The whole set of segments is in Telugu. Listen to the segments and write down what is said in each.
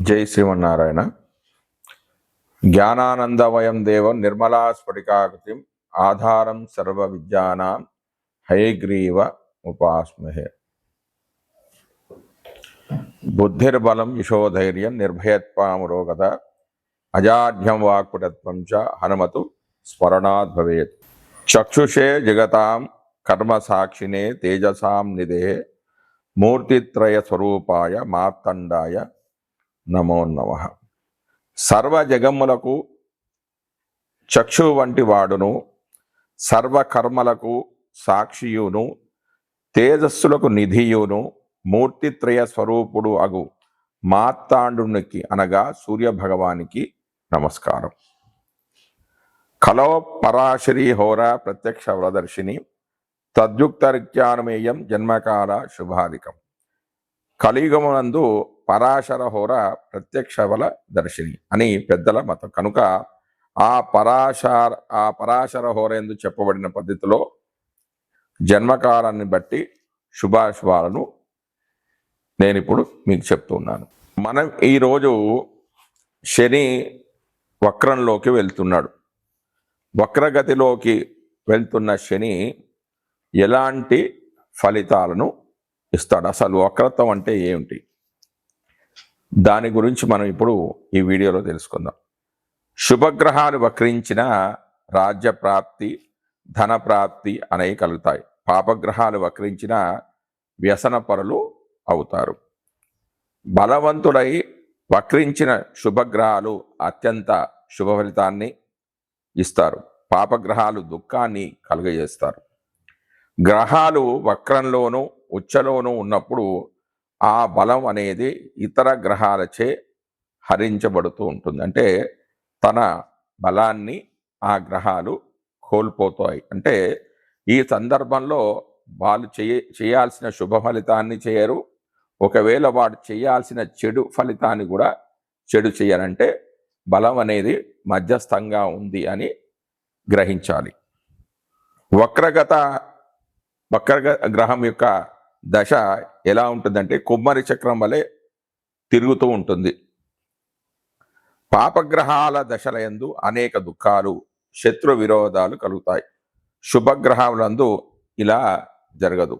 జై శ్రీమన్నారాయణ. జ్ఞానానందమయం దేవం నిర్మలా స్ఫటికాకృతిం ఆధారం సర్వ విద్యానాం హయగ్రీవ ఉపాస్మహే. బుద్ధిర్బలం యశోధైర్యం నిర్భయత్వామురోగత అజాఢ్యం వాక్పుటత్వం చ హనుమతు స్మరణాద్ భవేత్. చక్షుషే జగతాం కర్మ సాక్షినే తేజసాం నిధే మూర్తిత్రయ స్వరూపాయ మార్తండాయ నమో నమ. సర్వ జగమ్ములకు చక్షు వంటి వాడును సర్వకర్మలకు సాక్షియును తేజస్సులకు నిధియును మూర్తిత్రయ స్వరూపుడు అగు మాత్తాండునికి అనగా సూర్య భగవానికి నమస్కారం. కలో పరాశరి హోర ప్రత్యక్ష వ్రదర్శిని తద్యుక్తరిత్యానుమేయం జన్మకాల శుభాధికం కలియుగమునందు పరాశర హోర ప్రత్యక్ష బల దర్శిని అని పెద్దల మతం. కనుక ఆ పరాశార ఆ పరాశర హోర ఎందు చెప్పబడిన పద్ధతిలో జన్మకాలాన్ని బట్టి శుభాశుభాలను నేను ఇప్పుడు మీకు చెప్తున్నాను. మనం ఈరోజు శని వక్రంలోకి వెళ్తున్నాడు. వక్రగతిలోకి వెళ్తున్న శని ఎలాంటి ఫలితాలను ఇస్తాడు? అసలు వక్రత్వం అంటే ఏమిటి? దాని గురించి మనం ఇప్పుడు ఈ వీడియోలో తెలుసుకుందాం. శుభగ్రహాలు వక్రించిన రాజ్య ప్రాప్తి ధన ప్రాప్తి అనేవి కలుగుతాయి. పాపగ్రహాలు వక్రించిన వ్యసన పరులు అవుతారు. బలవంతుడై వక్రించిన శుభగ్రహాలు అత్యంత శుభ ఫలితాన్ని ఇస్తారు. పాపగ్రహాలు దుఃఖాన్ని కలుగజేస్తారు. గ్రహాలు వక్రంలోనూ ఉచ్చలోనూ ఉన్నప్పుడు ఆ బలం అనేది ఇతర గ్రహాలచే హరించబడుతూ ఉంటుంది. అంటే తన బలాన్ని ఆ గ్రహాలు కోల్పోతాయి. అంటే ఈ సందర్భంలో వాళ్ళు చేయ చేయాల్సిన శుభ ఫలితాన్ని చేయరు. ఒకవేళ వాడు చేయాల్సిన చెడు ఫలితాన్ని కూడా చెడు చేయరంటే బలం అనేది మధ్యస్థంగా ఉంది అని గ్రహించాలి. వక్రగత వక్రగ గ్రహం యొక్క దశ ఎలా ఉంటుందంటే కుమ్మరి చక్రం వలె తిరుగుతూ ఉంటుంది. పాపగ్రహాల దశల యందు అనేక దుఃఖాలు శత్రు విరోధాలు కలుగుతాయి. శుభగ్రహాలందు ఇలా జరగదు.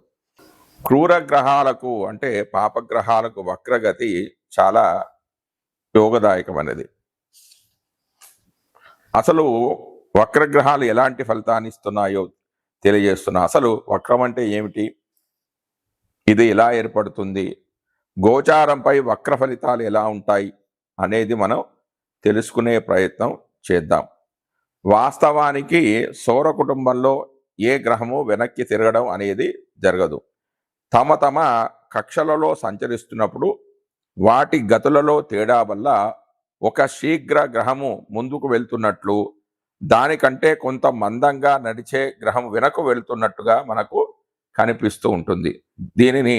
క్రూర గ్రహాలకు అంటే పాపగ్రహాలకు వక్రగతి చాలా యోగదాయకమైనది. అసలు వక్రగ్రహాలు ఎలాంటి ఫలితాన్ని ఇస్తున్నాయో తెలియజేస్తున్నా. అసలు వక్రం అంటే ఏమిటి? ఇది ఎలా ఏర్పడుతుంది. గోచారంపై వక్ర ఫలితాలు ఎలా ఉంటాయి అనేది మనం తెలుసుకునే ప్రయత్నం చేద్దాం. వాస్తవానికి సౌర కుటుంబంలో ఏ గ్రహము వెనక్కి తిరగడం అనేది జరగదు. తమ తమ కక్షలలో సంచరిస్తున్నప్పుడు వాటి గతులలో తేడా వల్ల ఒక శీఘ్ర గ్రహము ముందుకు వెళ్తున్నట్లు దానికంటే కొంత మందంగా నడిచే గ్రహం వెనక్కు వెళ్తున్నట్టుగా మనకు కనిపిస్తూ ఉంటుంది. దీనిని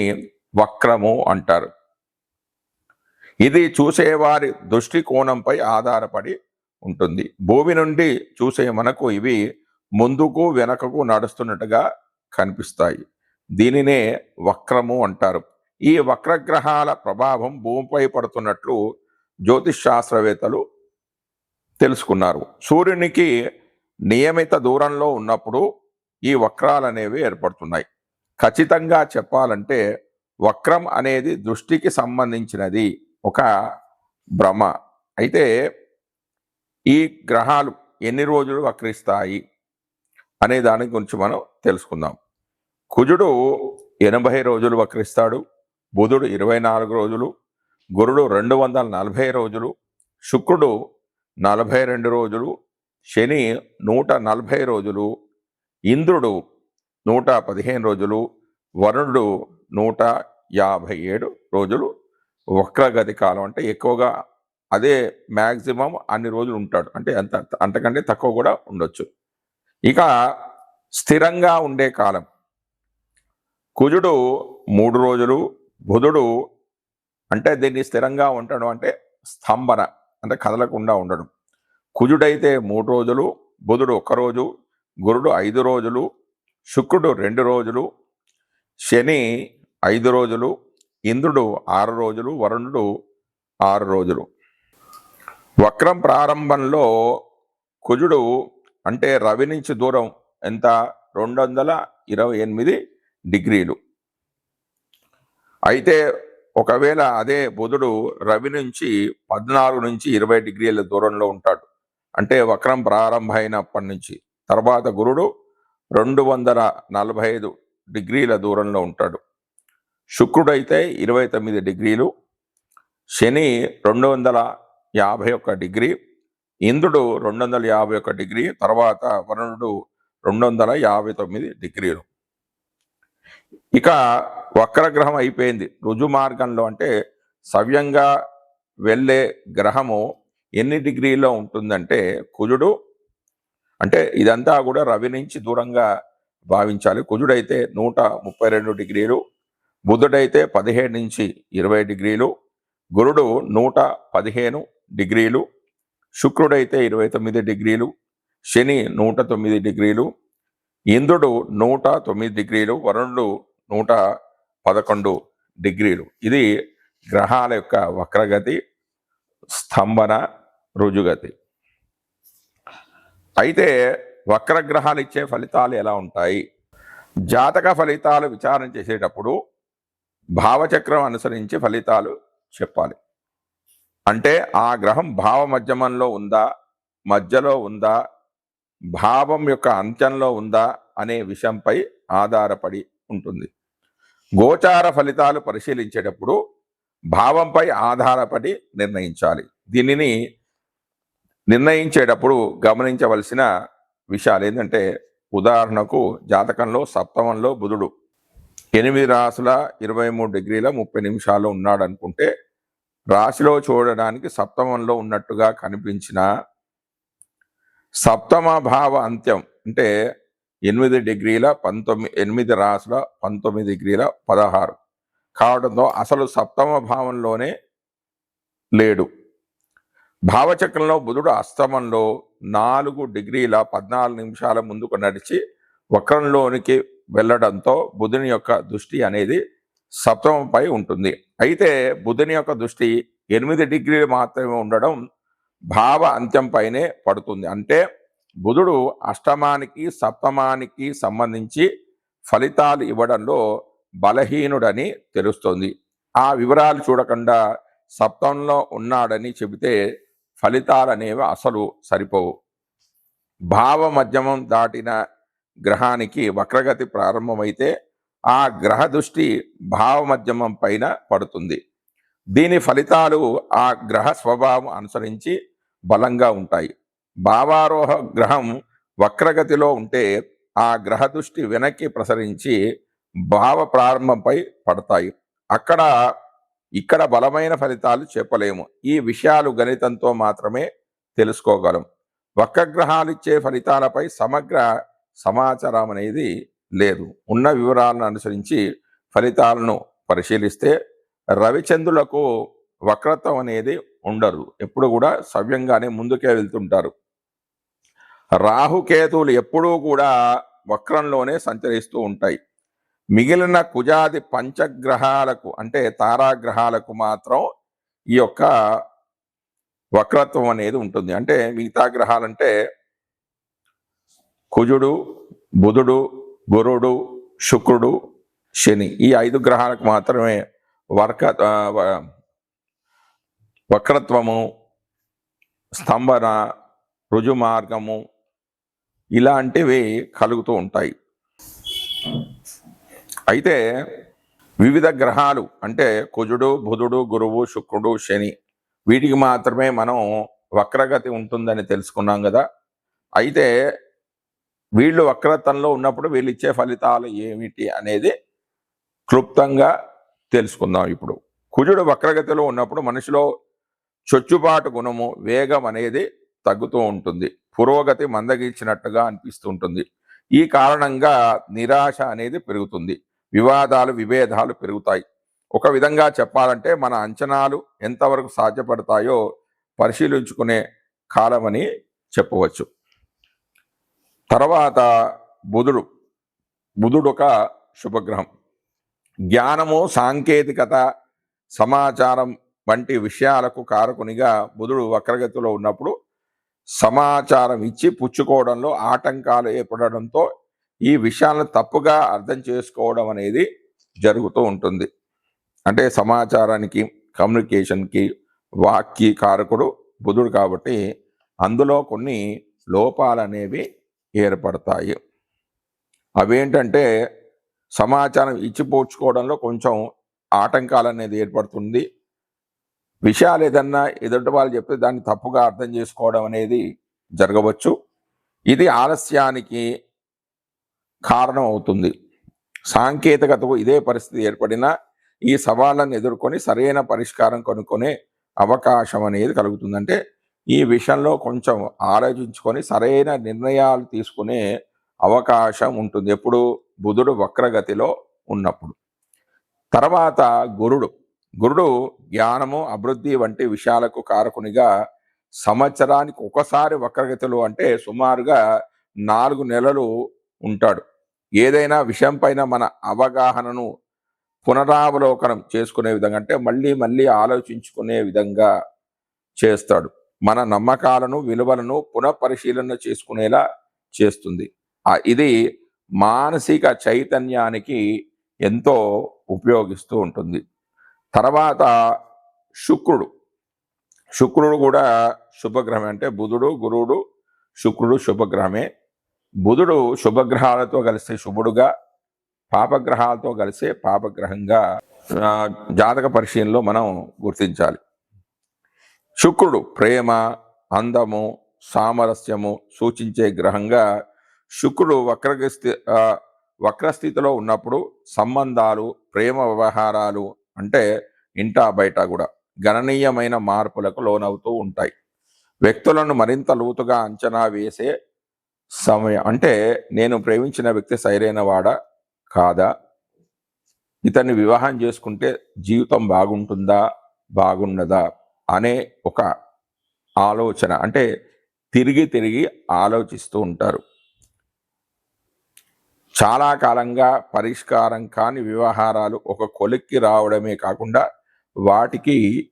వక్రము అంటారు. ఇది చూసేవారి దృష్టికోణంపై ఆధారపడి ఉంటుంది. భూమి నుండి చూసే మనకు ఇవి ముందుకు వెనకకు నడుస్తున్నట్టుగా కనిపిస్తాయి. దీనినే వక్రము అంటారు. ఈ వక్రగ్రహాల ప్రభావం భూమిపై పడుతున్నట్లు జ్యోతిష్ శాస్త్రవేత్తలు తెలుసుకున్నారు. సూర్యునికి నియమిత దూరంలో ఉన్నప్పుడు ఈ వక్రాలు అనేవి ఏర్పడుతున్నాయి. ఖచ్చితంగా చెప్పాలంటే వక్రం అనేది దృష్టికి సంబంధించినది ఒక భ్రమ. అయితే ఈ గ్రహాలు ఎన్ని రోజులు వక్రిస్తాయి అనే దాని గురించి మనం తెలుసుకుందాం. కుజుడు ఎనభై రోజులు వక్రిస్తాడు బుధుడు ఇరవై నాలుగు రోజులు గురుడు రెండు వందల నలభై రోజులు శుక్రుడు నలభై రెండు రోజులు శని నూట నలభై రోజులు ఇంద్రుడు నూట పదిహేను రోజులు వరుణుడు నూట యాభై ఏడు రోజులు వక్రగతి కాలం. అంటే ఎక్కువగా అదే మ్యాక్సిమం అన్ని రోజులు ఉంటాడు. అంటే అంత అంతకంటే తక్కువ కూడా ఉండొచ్చు. ఇక స్థిరంగా ఉండే కాలం. కుజుడు మూడు రోజులు బుధుడు అంటే దీన్ని స్థిరంగా ఉండడం అంటే స్తంభన అంటే కదలకుండా ఉండడం. కుజుడైతే మూడు రోజులు బుధుడు ఒక్క రోజు గురుడు ఐదు రోజులు శుక్రుడు రెండు రోజులు శని ఐదు రోజులు ఇంద్రుడు ఆరు రోజులు వరుణుడు ఆరు రోజులు. వక్రం ప్రారంభంలో కుజుడు అంటే రవి నుంచి దూరం ఎంత? రెండు వందల ఇరవై ఎనిమిది డిగ్రీలు. అయితే ఒకవేళ అదే బుధుడు రవి నుంచి పద్నాలుగు నుంచి ఇరవై డిగ్రీల దూరంలో ఉంటాడు. అంటే వక్రం ప్రారంభమైనప్పటి నుంచి. తర్వాత గురుడు రెండు వందల నలభై ఐదు డిగ్రీల దూరంలో ఉంటాడు. శుక్రుడైతే ఇరవై తొమ్మిది డిగ్రీలు శని రెండు వందల యాభై ఒక్క డిగ్రీ ఇంద్రుడు రెండు వందల యాభై ఒక్క డిగ్రీ తర్వాత వరుణుడు రెండు వందల యాభై తొమ్మిది డిగ్రీలు. ఇక వక్రగ్రహం అయిపోయింది. రుజు మార్గంలో అంటే సవ్యంగా వెళ్ళే గ్రహము ఎన్ని డిగ్రీలో ఉంటుందంటే కుజుడు అంటే ఇదంతా కూడా రవి నుంచి దూరంగా భావించాలి. కుజుడైతే నూట ముప్పై రెండు డిగ్రీలు బుధుడైతే పదిహేడు నుంచి ఇరవై డిగ్రీలు గురుడు నూట పదిహేను డిగ్రీలు శుక్రుడైతే ఇరవై తొమ్మిది డిగ్రీలు శని నూట తొమ్మిది డిగ్రీలు ఇంద్రుడు నూట తొమ్మిది డిగ్రీలు వరుణుడు నూట పదకొండు డిగ్రీలు. ఇది గ్రహాల యొక్క వక్రగతి స్తంభన రుజుగతి. అయితే వక్రగ్రహాలు ఇచ్చే ఫలితాలు ఎలా ఉంటాయి? జాతక ఫలితాలు విచారణ చేసేటప్పుడు భావచక్రం అనుసరించి ఫలితాలు చెప్పాలి. అంటే ఆ గ్రహం భావ మధ్యమంలో ఉందా మధ్యలో ఉందా భావం యొక్క అంత్యంలో ఉందా అనే విషయంపై ఆధారపడి ఉంటుంది. గోచార ఫలితాలు పరిశీలించేటప్పుడు భావంపై ఆధారపడి నిర్ణయించాలి. దీనిని నిర్ణయించేటప్పుడు గమనించవలసిన విషయాలు ఏంటంటే ఉదాహరణకు జాతకంలో సప్తమంలో బుధుడు ఎనిమిది రాసుల ఇరవై మూడు డిగ్రీల ముప్పై నిమిషాల్లో ఉన్నాడు అనుకుంటే రాశిలో చూడడానికి సప్తమంలో ఉన్నట్టుగా కనిపించిన సప్తమ భావ అంత్యం అంటే ఎనిమిది డిగ్రీల పంతొమ్మిది ఎనిమిది రాసుల పంతొమ్మిది డిగ్రీల పదహారు. కావడంతో అసలు సప్తమ భావంలోనే లేడు. భావచక్రంలో బుధుడు అస్తమంలో నాలుగు డిగ్రీల పద్నాలుగు నిమిషాల ముందుకు నడిచి వక్రంలోనికి వెళ్ళడంతో బుధుని యొక్క దృష్టి అనేది సప్తమంపై ఉంటుంది. అయితే బుధుని యొక్క దృష్టి ఎనిమిది డిగ్రీలు మాత్రమే ఉండడం భావ అంత్యంపైనే పడుతుంది. అంటే బుధుడు అష్టమానికి సప్తమానికి సంబంధించి ఫలితాలు ఇవ్వడంలో బలహీనుడని తెలుస్తుంది. ఆ వివరాలు చూడకుండా సప్తంలో ఉన్నాడని చెబితే ఫలితాలు అనేవి అసలు సరిపోవు. భావ మధ్యమం దాటిన గ్రహానికి వక్రగతి ప్రారంభమైతే ఆ గ్రహ దృష్టి భావ మధ్యమం పైన పడుతుంది. దీని ఫలితాలు ఆ గ్రహ స్వభావం అనుసరించి బలంగా ఉంటాయి. భావారోహ గ్రహం వక్రగతిలో ఉంటే ఆ గ్రహ దృష్టి వెనక్కి ప్రసరించి భావ ప్రారంభంపై పడతాయి. అక్కడ ఇక్కడ బలమైన ఫలితాలు చెప్పలేము. ఈ విషయాలు గణితంతో మాత్రమే తెలుసుకోగలం. వక్రగ్రహాలు ఇచ్చే ఫలితాలపై సమగ్ర సమాచారం అనేది లేదు. ఉన్న వివరాలను అనుసరించి ఫలితాలను పరిశీలిస్తే రవిచంద్రులకు వక్రత్వం అనేది ఉండరు ఎప్పుడు కూడా సవ్యంగానే ముందుకే వెళ్తుంటారు. రాహుకేతువులు ఎప్పుడూ కూడా వక్రంలోనే సంచరిస్తూ ఉంటాయి. మిగిలిన కుజాది పంచగ్రహాలకు అంటే తారాగ్రహాలకు మాత్రం ఈ యొక్క వక్రత్వం అనేది ఉంటుంది. అంటే మిగతా గ్రహాలంటే కుజుడు బుధుడు గురుడు శుక్రుడు శని ఈ ఐదు గ్రహాలకు మాత్రమే వర్క వక్రత్వము స్తంభన రుజుమార్గము ఇలాంటివి కలుగుతూ ఉంటాయి. అయితే వివిధ గ్రహాలు అంటే కుజుడు బుధుడు గురువు శుక్రుడు శని వీటికి మాత్రమే మనం వక్రగతి ఉంటుందని తెలుసుకున్నాం కదా. అయితే వీళ్ళు వక్రతంలో ఉన్నప్పుడు వీళ్ళు ఇచ్చే ఫలితాలు ఏమిటి అనేది క్లుప్తంగా తెలుసుకుందాం ఇప్పుడు. కుజుడు వక్రగతిలో ఉన్నప్పుడు మనిషిలో చొచ్చుబాటు గుణము వేగం అనేది తగ్గుతూ ఉంటుంది. పురోగతి మందగించినట్టుగా అనిపిస్తుంటుంది ఈ కారణంగా నిరాశ అనేది పెరుగుతుంది. వివాదాలు విభేదాలు పెరుగుతాయి. ఒక విధంగా చెప్పాలంటే మన అంచనాలు ఎంతవరకు సాధ్యపడతాయో పరిశీలించుకునే కాలమని చెప్పవచ్చు. తర్వాత బుధుడు. బుధుడు ఒక శుభగ్రహం. జ్ఞానము సాంకేతికత సమాచారం వంటి విషయాలకు కారకునిగా బుధుడు వక్రగతిలో ఉన్నప్పుడు సమాచారం ఇచ్చి పుచ్చుకోవడంలో ఆటంకాలు ఏర్పడడంతో ఈ విషయాలను తప్పుగా అర్థం చేసుకోవడం అనేది జరుగుతూ ఉంటుంది. అంటే సమాచారానికి కమ్యూనికేషన్కి వాక్య కారకుడు బుధుడు కాబట్టి అందులో కొన్ని లోపాలు అనేవి ఏర్పడతాయి. అవేంటంటే సమాచారం ఇచ్చిపోడ్చుకోవడంలో కొంచెం ఆటంకాలు అనేది ఏర్పడుతుంది. విషయాలు ఏదన్నా ఎదుటి వాళ్ళు చెప్తే దాన్ని తప్పుగా అర్థం చేసుకోవడం అనేది జరగవచ్చు. ఇది ఆలస్యానికి కారణం అవుతుంది సాంకేతికతకు ఇదే పరిస్థితి ఏర్పడినా ఈ సవాళ్ళను ఎదుర్కొని సరైన పరిష్కారం కనుక్కునే అవకాశం అనేది కలుగుతుందంటే ఈ విషయంలో కొంచెం ఆలోచించుకొని సరైన నిర్ణయాలు తీసుకునే అవకాశం ఉంటుంది. ఎప్పుడు? బుధుడు వక్రగతిలో ఉన్నప్పుడు. తర్వాత గురుడు. గురుడు జ్ఞానము అభివృద్ధి వంటి విషయాలకు కారకునిగా సంవత్సరానికి ఒకసారి వక్రగతిలో అంటే సుమారుగా నాలుగు నెలలు ఉంటాడు. ఏదైనా విషయం పైన మన అవగాహనను పునరావలోకనం చేసుకునే విధంగా అంటే మళ్ళీ మళ్ళీ ఆలోచించుకునే విధంగా చేస్తాడు. మన నమ్మకాలను విలువలను పునఃపరిశీలన చేసుకునేలా చేస్తుంది. ఇది మానసిక చైతన్యానికి ఎంతో ఉపయోగిస్తూ ఉంటుంది. తర్వాత శుక్రుడు. శుక్రుడు కూడా శుభగ్రహమే అంటే బుధుడు గురువుడు శుక్రుడు శుభగ్రహమే. బుధుడు శుభగ్రహాలతో కలిస్తే శుభుడుగా పాపగ్రహాలతో కలిసే పాపగ్రహంగా జాతక పరిశీలనలో మనం గుర్తించాలి. శుక్రుడు ప్రేమ అందము సామరస్యము సూచించే గ్రహంగా శుక్రుడు వక్రగస్థి వక్రస్థితిలో ఉన్నప్పుడు సంబంధాలు ప్రేమ వ్యవహారాలు అంటే ఇంటా బయట కూడా గణనీయమైన మార్పులకు లోనవుతూ ఉంటాయి. వ్యక్తులను మరింత లోతుగా అంచనా వేసే సమయం. అంటే నేను ప్రేమించిన వ్యక్తి సరైన వాడా? కాదా? ఇతన్ని వివాహం చేసుకుంటే జీవితం బాగుంటుందా? బాగుండదా? అనే ఒక ఆలోచన. అంటే తిరిగి తిరిగి ఆలోచిస్తూ ఉంటారు. చాలా కాలంగా పరిష్కారం కాని వ్యవహారాలు ఒక కొలిక్కి రావడమే కాకుండా వాటికి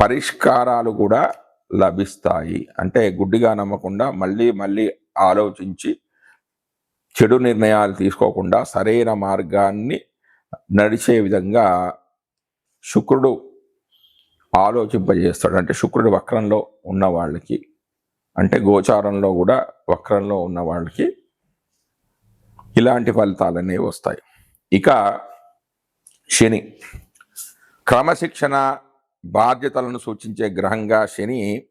పరిష్కారాలు కూడా లభిస్తాయి. అంటే గుడ్డిగా నమ్మకుండా మళ్ళీ మళ్ళీ ఆలోచించి చెడు నిర్ణయాలు తీసుకోకుండా సరైన మార్గాన్ని నడిచే విధంగా శుక్రుడు ఆలోచింపజేస్తాడు. అంటే శుక్రుడు వక్రంలో ఉన్న వాళ్ళకి అంటే గోచారంలో కూడా వక్రంలో ఉన్న వాళ్ళకి ఇలాంటి ఫలితాలు అనేవి వస్తాయి. ఇక శని. క్రమశిక్షణ బాధ్యతలను సూచించే గ్రహంగా శని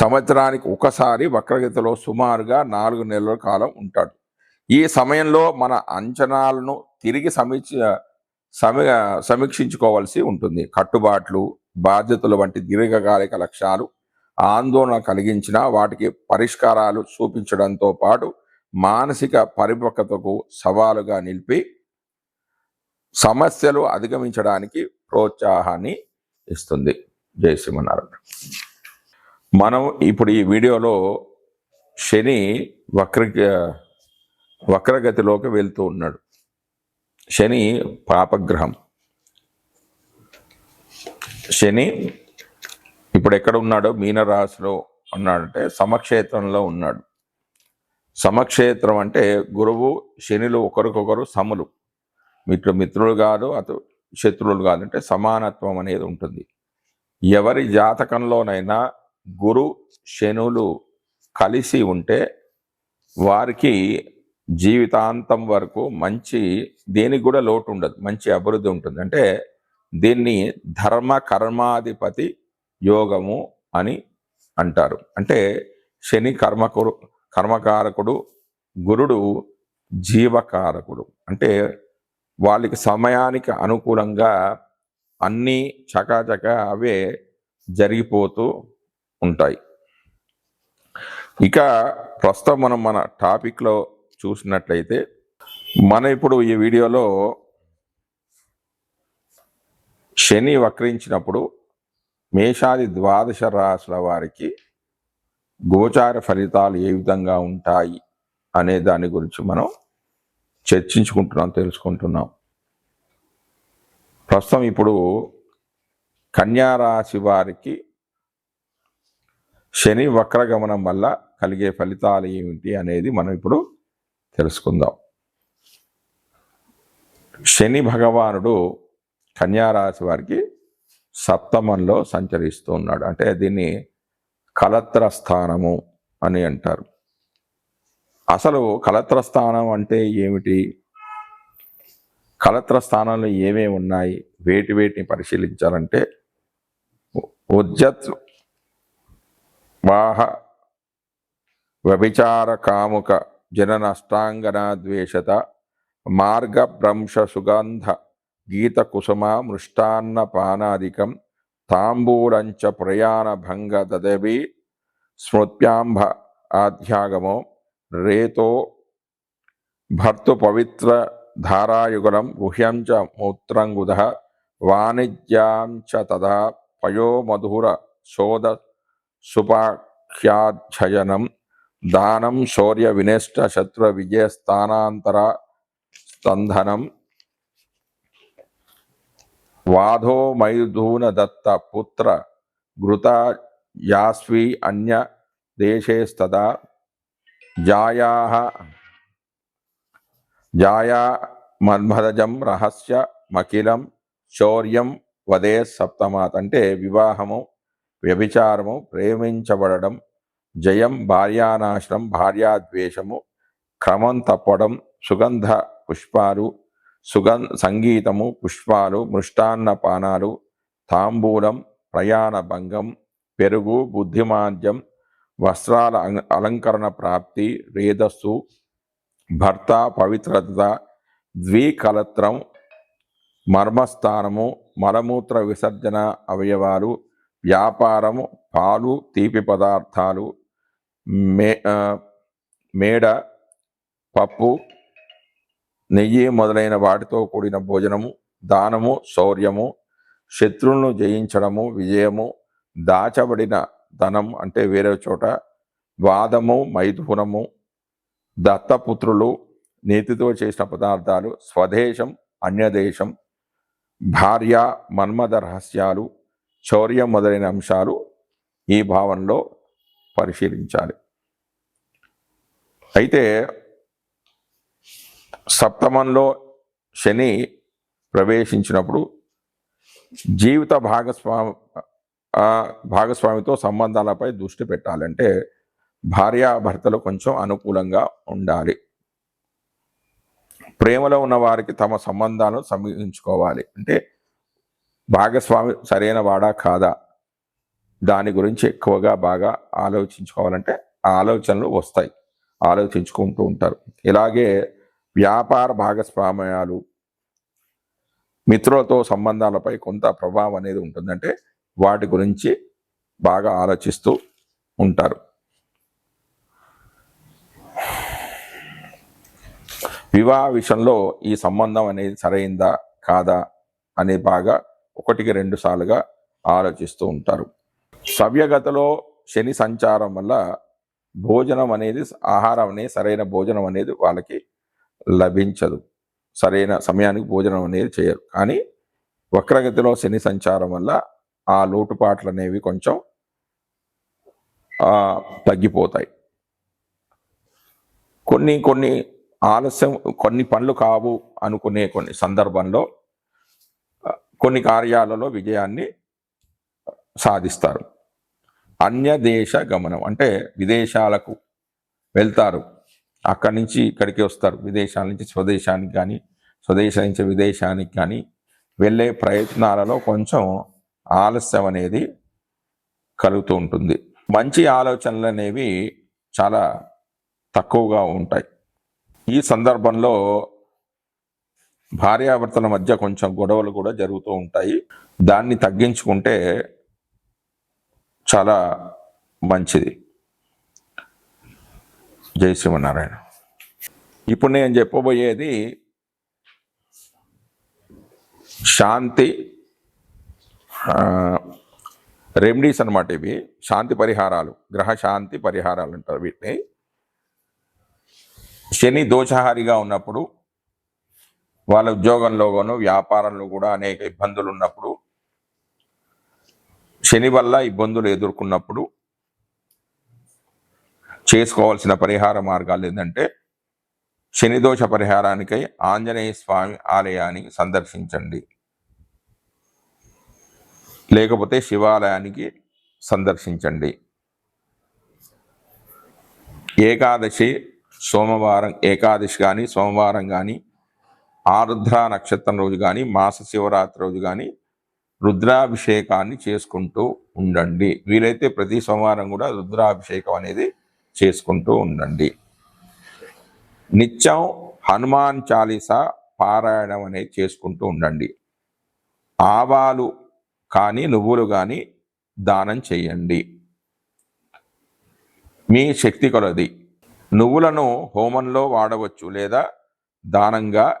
సంవత్సరానికి ఒకసారి వక్రగతిలో సుమారుగా నాలుగు నెలల కాలం ఉంటాడు. ఈ సమయంలో మన అంచనాలను తిరిగి సమీక్ష సమీ సమీక్షించుకోవాల్సి ఉంటుంది. కట్టుబాట్లు బాధ్యతలు వంటి దీర్ఘకాలిక లక్ష్యాలు ఆందోళన కలిగించిన వాటికి పరిష్కారాలు చూపించడంతో పాటు మానసిక పరిపక్వతకు సవాలుగా నిలిపి సమస్యలు అధిగమించడానికి ప్రోత్సాహాన్ని ఇస్తుంది. జయ శ్రీమన్నారాయణ. మనం ఇప్పుడు ఈ వీడియోలో శని వక్ర వక్రగతిలోకి వెళ్తూ ఉన్నాడు. శని పాపగ్రహం. శని ఇప్పుడు ఎక్కడ ఉన్నాడో? మీనరాశిలో ఉన్నాడంటే సమక్షేత్రంలో ఉన్నాడు. సమక్షేత్రం అంటే గురువు శనిలు ఒకరికొకరు సములు. మిత్రు మిత్రులు కాదు అటు శత్రువులు కాదు. అంటే సమానత్వం అనేది ఉంటుంది. ఎవరి జాతకంలోనైనా గురు శనులు కలిసి ఉంటే వారికి జీవితాంతం వరకు మంచి దేనికి కూడా లోటు ఉండదు. మంచి అభివృద్ధి ఉంటుంది. అంటే దీన్ని ధర్మ కర్మాధిపతి యోగము అని అంటారు. అంటే శని కర్మకుడు కర్మకారకుడు గురుడు జీవకారకుడు. అంటే వాళ్ళకి సమయానికి అనుకూలంగా అన్నీ చకాచక అవే జరిగిపోతూ ఉంటాయి. ఇక ప్రస్తుతం మనం మన టాపిక్లో చూసినట్లయితే మన ఇప్పుడు ఈ వీడియోలో శని వక్రించినప్పుడు మేషాది ద్వాదశ రాశుల వారికి గోచార ఫలితాలు ఏ విధంగా ఉంటాయి అనే దాని గురించి మనం చర్చించుకుంటున్నాం తెలుసుకుంటున్నాం. ప్రస్తుతం ఇప్పుడు కన్యా రాశి వారికి శని వక్రగమనం వల్ల కలిగే ఫలితాలు ఏమిటి అనేది మనం ఇప్పుడు తెలుసుకుందాం. శని భగవానుడు కన్యారాశి వారికి సప్తమంలో సంచరిస్తూ ఉన్నాడు. అంటే దీన్ని కలత్ర స్థానము అని అంటారు. అసలు కలత్ర స్థానం అంటే ఏమిటి? కలత్ర స్థానంలో ఏమేమి ఉన్నాయి? వేటి వేటిని పరిశీలించాలంటే ఉజ్జత్ వాహ వ్యభిచార కాముక జననష్టాంగన ద్వేషత మార్గభ్రంశ సుగంధ గీత కుసుమ మృష్టాన్న పానాదికం తాంబూలంచ ప్రయాణ భంగ దదవి స్మృత్యాంభ ఆధ్యాగమో రేతో భర్తు పవిత్ర ధారాయుగలం గుహ్యం చ మూత్రంగుద వాణిజ్యాం చ తదా పయో మధుర శోధ సుపాఖ్యాధ్యయనం దానం శౌర్య వినేష్ట శత్రు విజయ స్థానాంతర స్తంధనం వాధో మైథూన దత్త పుత్ర ఘృత యాస్వి అన్య దేశేస్తదా జాయా జాయా మన్మదజం రహస్య మకిలం శౌర్యం వదే సప్తమాత్ అంటే వివాహము వ్యభిచారము ప్రేమించబడడం జయం భార్యానాశనం భార్యాద్వేషము క్రమం తప్పడం సుగంధ పుష్పాలు సుగం సంగీతము పుష్పాలు మృష్టాన్న పానాలు తాంబూలం ప్రయాణ భంగం పెరుగు బుద్ధిమాంద్యం వస్త్రాల అలంకరణ ప్రాప్తి రేధస్సు భర్త పవిత్రత ద్వికలత్రం మర్మస్థానము మలమూత్ర విసర్జన అవయవాలు వ్యాపారము పాలు తీపి పదార్థాలు మే మేడ పప్పు నెయ్యి మొదలైన వాటితో కూడిన భోజనము దానము శౌర్యము శత్రువులను జయించడము విజయము దాచబడిన ధనం అంటే వేరే చోట వాదము మైథునము దత్తపుత్రులు నీతితో చేసిన పదార్థాలు స్వదేశం అన్యదేశం భార్య మన్మద రహస్యాలు శౌర్యం మొదలైన అంశాలు ఈ భావనలో పరిశీలించాలి. అయితే సప్తమంలో శని ప్రవేశించినప్పుడు జీవిత భాగస్వామి భాగస్వామితో సంబంధాలపై దృష్టి పెట్టాలంటే భార్యాభర్తలు కొంచెం అనుకూలంగా ఉండాలి. ప్రేమలో ఉన్న వారికి తమ సంబంధాలను సమీక్షించుకోవాలి. అంటే భాగస్వామి సరైన వాడా కాదా? దాని గురించి ఎక్కువగా బాగా ఆలోచించుకోవాలంటే ఆ ఆలోచనలు వస్తాయి. ఆలోచించుకుంటూ ఉంటారు. ఇలాగే వ్యాపార భాగస్వామ్యాలు మిత్రులతో సంబంధాలపై కొంత ప్రభావం అనేది ఉంటుందంటే వాటి గురించి బాగా ఆలోచిస్తూ ఉంటారు. వివాహ విషయంలో ఈ సంబంధం అనేది సరైందా కాదా అని బాగా ఒకటికి రెండు సార్లుగా ఆలోచిస్తూ ఉంటారు. సవ్యగతలో శని సంచారం వల్ల భోజనం అనేది ఆహారం అనేది సరైన భోజనం అనేది వాళ్ళకి లభించదు. సరైన సమయానికి భోజనం అనేది చేయరు. కానీ వక్రగతిలో శని సంచారం వల్ల ఆ లోటుపాట్లు అనేవి కొంచెం తగ్గిపోతాయి. కొన్ని కొన్ని ఆలస్యం కొన్ని పనులు కావు అనుకునే కొన్ని సందర్భంలో కొన్ని కార్యాలలో విజయాన్ని సాధిస్తారు. అన్య దేశ గమనం అంటే విదేశాలకు వెళ్తారు. అక్కడి నుంచి ఇక్కడికి వస్తారు. విదేశాల నుంచి స్వదేశానికి కానీ స్వదేశం నుంచి విదేశానికి కానీ వెళ్ళే ప్రయత్నాలలో కొంచెం ఆలస్యం అనేది కలుగుతూ ఉంటుంది. మంచి ఆలోచనలు అనేవి చాలా తక్కువగా ఉంటాయి. ఈ సందర్భంలో భార్యాభర్తల మధ్య కొంచెం గొడవలు కూడా జరుగుతూ ఉంటాయి. దాన్ని తగ్గించుకుంటే చాలా మంచిది. జై శ్రీమన్నారాయణ. ఇప్పుడు నేను చెప్పబోయేది శాంతి రెమెడీస్ అనమాట ఇవి. శాంతి పరిహారాలు గ్రహ శాంతి పరిహారాలు అంటారు వీటిని. శని దోషహారిగా ఉన్నప్పుడు వాళ్ళ ఉద్యోగంలోగాను వ్యాపారంలో కూడా అనేక ఇబ్బందులు ఉన్నప్పుడు శని వల్ల ఇబ్బందులు ఎదుర్కొన్నప్పుడు చేసుకోవాల్సిన పరిహార మార్గాలు ఏంటంటే శనిదోష పరిహారానికై ఆంజనేయ స్వామి ఆలయాన్ని సందర్శించండి. లేకపోతే శివాలయానికి సందర్శించండి. ఏకాదశి సోమవారం ఏకాదశి కానీ సోమవారం కానీ ఆరుద్ర నక్షత్రం రోజు కానీ మాస శివరాత్రి రోజు కానీ రుద్రాభిషేకాన్ని చేసుకుంటూ ఉండండి. వీలైతే ప్రతి సోమవారం కూడా రుద్రాభిషేకం అనేది చేసుకుంటూ ఉండండి. నిత్యం హనుమాన్ చాలీసా పారాయణం అనేది చేసుకుంటూ ఉండండి. ఆవాలు కానీ నువ్వులు కానీ దానం చేయండి. మీ శక్తి కొలది. నువ్వులను హోమంలో వాడవచ్చు లేదా దానంగా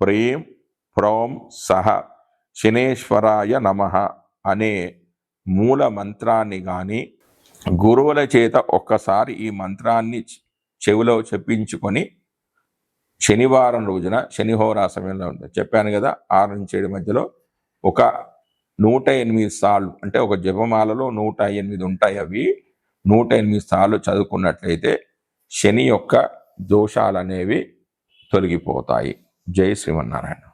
ప్రేమ్ ప్రోం సహ శనేశ్వరాయ నమ అనే మూల మంత్రాన్ని కానీ గురువుల చేత ఒక్కసారి ఈ మంత్రాన్ని చెవిలో చెప్పించుకొని శనివారం రోజున శనిహోరా సమయంలో ఉంటుంది చెప్పాను కదా ఆరు నుంచి ఏడు మధ్యలో ఒక నూట ఎనిమిది సార్లు అంటే ఒక జపమాలలో నూట ఎనిమిది ఉంటాయి అవి నూట ఎనిమిది సార్లు చదువుకున్నట్లయితే శని యొక్క దోషాలు అనేవి తొలగిపోతాయి. జై శ్రీమన్నారాయణ